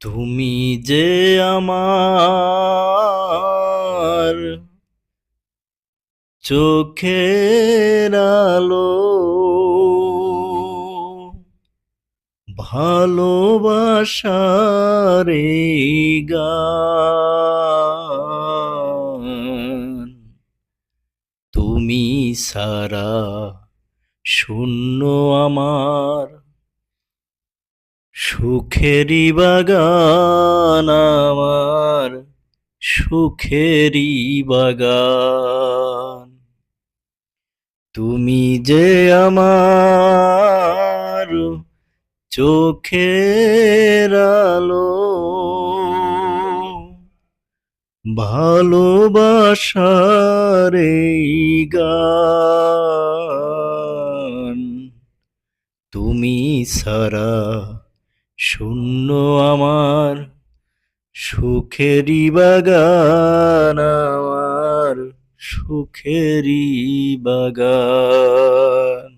তুমি যে আমার চোখের আলো ভালোবাসার গান তুমি সারা শূন্য আমার সুখেরই বাগান আমার সুখেরই বাগান। তুমি যে আমার চোখের আলো ভালোবাসার গান তুমি সারা শূন্য আমার সুখেরই বাগান আমার সুখেরই বাগান।